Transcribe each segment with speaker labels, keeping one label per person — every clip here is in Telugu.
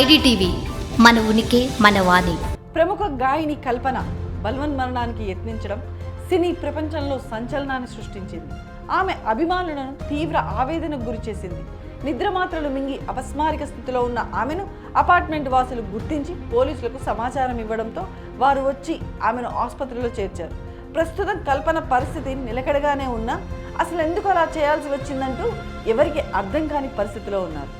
Speaker 1: ఐడిటీవీ మన ఉనికి మన వాణి.
Speaker 2: ప్రముఖ గాయని కల్పన బల్వన్ మరణానికి యత్నించడం సినీ ప్రపంచంలో సంచలనాన్ని సృష్టించింది. ఆమె అభిమానులను తీవ్ర ఆవేదనకు గురి చేసింది. నిద్ర నిద్రమాత్రలు మింగి అపస్మారిక స్థితిలో ఉన్న ఆమెను అపార్ట్మెంట్ వాసులు గుర్తించి పోలీసులకు సమాచారం ఇవ్వడంతో వారు వచ్చి ఆమెను ఆసుపత్రిలో చేర్చారు. ప్రస్తుతం కల్పన పరిస్థితి నిలకడగానే ఉన్నా అసలు ఎందుకు అలా చేయాల్సి వచ్చిందంటూ ఎవరికి అర్థం కాని పరిస్థితిలో ఉన్నారు.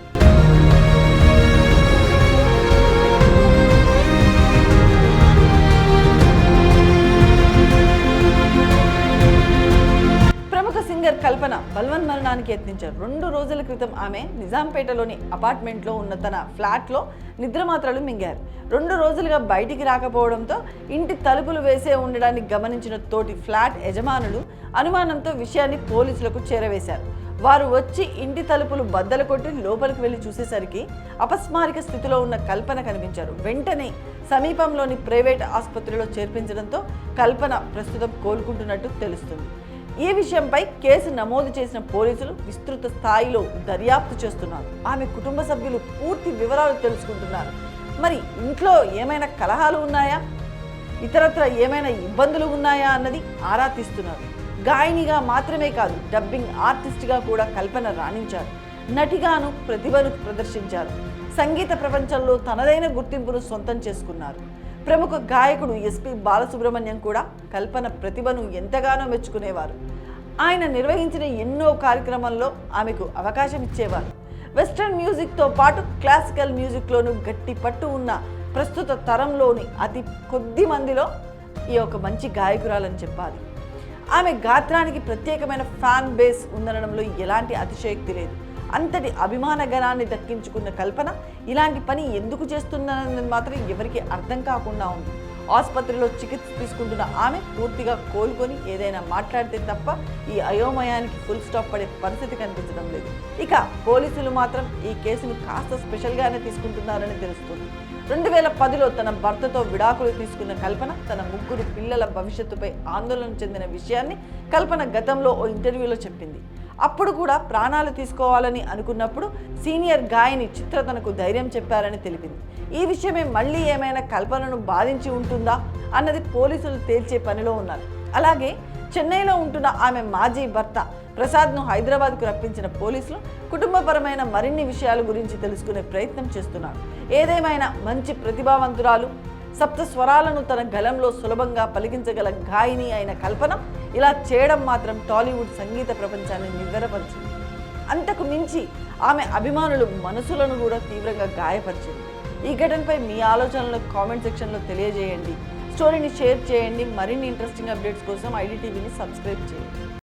Speaker 2: కల్పన బల్వన్ మరణానికి యత్నించారు రెండు రోజుల క్రితం ఆమె నిజాంపేటలోని అపార్ట్మెంట్లో ఉన్న తన ఫ్లాట్లో నిద్రమాత్రలు మింగారు. రెండు రోజులుగా బయటికి రాకపోవడంతో ఇంటి తలుపులు వేసే ఉండడానికి గమనించిన తోటి ఫ్లాట్ యజమానులు అనుమానంతో విషయాన్ని పోలీసులకు చేరవేశారు. వారు వచ్చి ఇంటి తలుపులు బద్దలు కొట్టి లోపలికి వెళ్ళి చూసేసరికి అపస్మారిక స్థితిలో ఉన్న కల్పన కనిపించారు. వెంటనే సమీపంలోని ప్రైవేట్ ఆసుపత్రిలో చేర్పించడంతో కల్పన ప్రస్తుతం కోలుకుంటున్నట్టు తెలుస్తుంది. ఈ విషయంపై కేసు నమోదు చేసిన పోలీసులు విస్తృత స్థాయిలో దర్యాప్తు చేస్తున్నారు. ఆమె కుటుంబ సభ్యులు పూర్తి వివరాలు తెలుసుకుంటున్నారు. మరి ఇంట్లో ఏమైనా కలహాలు ఉన్నాయా? ఇతరత్ర ఏమైనా ఇబ్బందులు ఉన్నాయా అన్నది ఆరా తీస్తున్నారు. గాయనిగా మాత్రమే కాదు డబ్బింగ్ ఆర్టిస్ట్గా కూడా కల్పన రాణించారు. నటిగాను ప్రతిభను ప్రదర్శించారు. సంగీత ప్రపంచంలో తనదైన గుర్తింపును సొంతం చేసుకున్నారు. ప్రముఖ గాయకుడు ఎస్పి బాలసుబ్రహ్మణ్యం కూడా కల్పన ప్రతిభను ఎంతగానో మెచ్చుకునేవారు. ఆయన నిర్వహించిన ఎన్నో కార్యక్రమాల్లో ఆమెకు అవకాశం ఇచ్చేవారు. వెస్ట్రన్ మ్యూజిక్తో పాటు క్లాసికల్ మ్యూజిక్లోనూ గట్టి పట్టు ఉన్న ప్రస్తుత తరంలోని అతి కొద్ది మందిలో ఈ ఒక మంచి గాయకురాలని చెప్పాలి. ఆమె గాత్రానికి ప్రత్యేకమైన ఫ్యాన్ బేస్ ఉందనడంలో ఎలాంటి అతిశయోక్తి లేదు. అంతటి అభిమాన గణాన్ని దక్కించుకున్న కల్పన ఇలాంటి పని ఎందుకు చేస్తున్నది మాత్రం ఎవరికి అర్థం కాకుండా ఉంది. ఆసుపత్రిలో చికిత్స తీసుకుంటున్న ఆమె పూర్తిగా కోలుకొని ఏదైనా మాట్లాడితే తప్ప ఈ అయోమయానికి ఫుల్ స్టాప్ పడే పరిస్థితి కనిపించడం లేదు. ఇక పోలీసులు మాత్రం ఈ కేసును కాస్త స్పెషల్గానే తీసుకుంటున్నారని తెలుస్తుంది. రెండు వేల పదిలో తన భర్తతో విడాకులు తీసుకున్న కల్పన తన ముగ్గురు పిల్లల భవిష్యత్తుపై ఆందోళన చెందిన విషయాన్ని కల్పన గతంలో ఓ ఇంటర్వ్యూలో చెప్పింది. అప్పుడు కూడా ప్రాణాలు తీసుకోవాలని అనుకున్నప్పుడు సీనియర్ గాయని చిత్ర తనకు ధైర్యం చెప్పారని తెలిపింది. ఈ విషయమే మళ్ళీ ఏమైనా కల్పనను బాధించి ఉంటుందా అన్నది పోలీసులు తేల్చే పనిలో ఉన్నారు. అలాగే చెన్నైలో ఉంటున్న ఆమె మాజీ భర్త ప్రసాద్ను హైదరాబాద్కు రప్పించిన పోలీసులు కుటుంబపరమైన మరిన్ని విషయాల గురించి తెలుసుకునే ప్రయత్నం చేస్తున్నారు. ఏదేమైనా మంచి ప్రతిభావంతురాలు సప్త స్వరాలను తన గలంలో సులభంగా పలికించగల గాయని అయిన కల్పన ఇలా చేయడం మాత్రం టాలీవుడ్ సంగీత ప్రపంచాన్ని నివ్వెరపరిచింది. అంతకు మించి ఆమె అభిమానులు మనసులను కూడా తీవ్రంగా గాయపరిచింది. ఈ ఘటనపై మీ ఆలోచనలను కామెంట్ సెక్షన్లో తెలియజేయండి. స్టోరీని షేర్ చేయండి. మరిన్ని ఇంట్రెస్టింగ్ అప్డేట్స్ కోసం ఐడి టీవీని సబ్స్క్రైబ్ చేయండి.